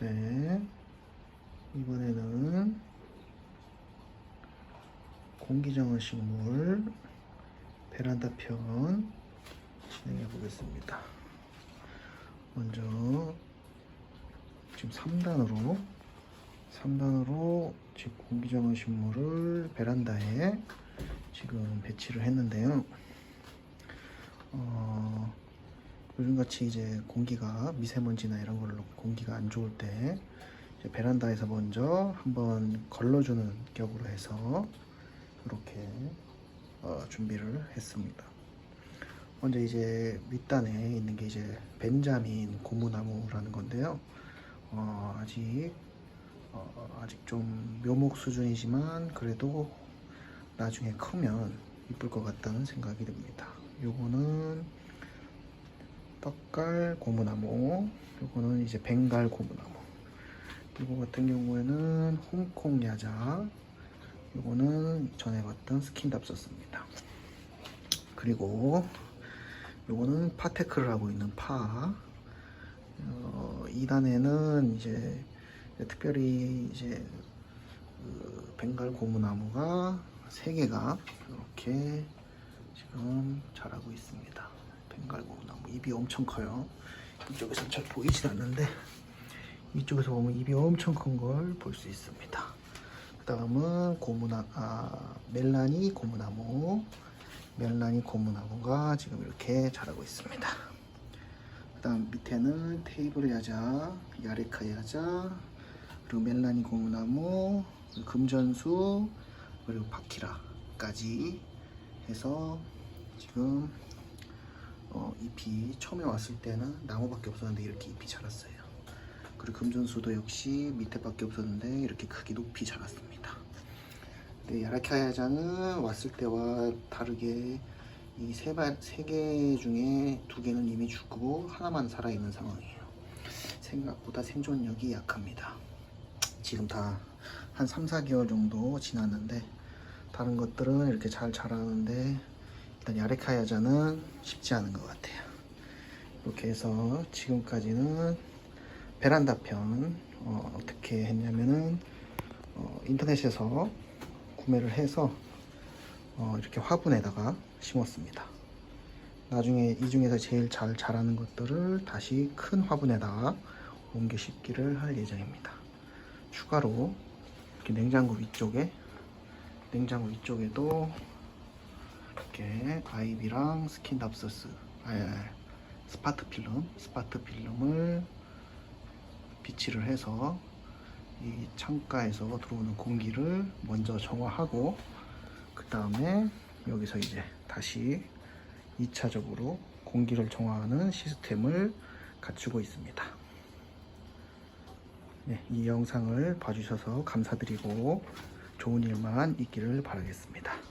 네. 이번에는 공기정원 식 물 베란다 편 진행해 보겠습니다. 먼저 지금 3단으로 3단으로 지금 공기정원 식 물을 베란다에 지금 배치를 했는데요. 어, 요즘같이 이제 공기가 미세먼지나 이런 걸로 공기가 안 좋을 때 베란다에서 먼저 한번 걸러주는 격으로 해서 이렇게 어, 준비를 했습니다. 먼저 이제 밑단에 있는 게 이제 벤자민 고무나무라는 건데요. 어, 아직 어, 아직 좀 묘목 수준이지만 그래도 나중에 크면 이쁠 것 같다는 생각이 듭니다. 요거는 떡갈 고무나무, 요거는 이제 벵갈 고무나무. 이거 같은 경우에는 홍콩 야자, 요거는 전에 봤던 스킨답서스입니다. 그리고 요거는 파테크를 하고 있는 파. 어, 2단에는 이제 특별히 이제 그 벵갈 고무나무가 세 개가 이렇게 지금 자라고 있습니다. 벵갈 고무나무 잎이 엄청 커요. 이쪽에서 잘 보이진 않는데 이쪽에서 보면 잎이 엄청 큰 걸 볼 수 있습니다. 그 다음은 고무나 아, 멜라니 고무나무 멜라니 고무나무가 지금 이렇게 자라고 있습니다. 그 다음 밑에는 테이블 야자, 야레카 야자, 그리고 멜라니 고무나무, 금전수, 그리고 파키라까지 해서 지금 어, 잎이 처음에 왔을 때는 나무밖에 없었는데 이렇게 잎이 자랐어요. 그리고 금전수도 역시 밑에밖에 없었는데 이렇게 크게 높이 자랐습니다. 네, 야라카야자는 왔을 때와 다르게 이세개 중에 두 개는 이미 죽고 하나만 살아있는 상황이에요. 생각보다 생존력이 약합니다. 지금 다 한 3, 4개월 정도 지났는데 다른 것들은 이렇게 잘 자라는데 일단 야레카야자는 쉽지 않은 것 같아요. 이렇게 해서 지금까지는 베란다 편 어, 떻게 했냐면은 어, 인터넷에서 구매를 해서 어, 이렇게 화분에다가 심었습니다. 나중에 이 중에서 제일 잘 자라는 것들을 다시 큰 화분에다가 옮겨 심기를 할 예정입니다. 추가로 이렇게 냉장고 위쪽에 냉장고 위쪽에도 이렇게 아이비랑 스킨답서스 아, 아, 스파트 필름 스파트 필름을 비치를 해서 이 창가에서 들어오는 공기를 먼저 정화하고 그 다음에 여기서 이제 다시 2차적으로 공기를 정화하는 시스템을 갖추고 있습니다. 네, 이 영상을 봐주셔서 감사드리고 좋은 일만 있기를 바라겠습니다.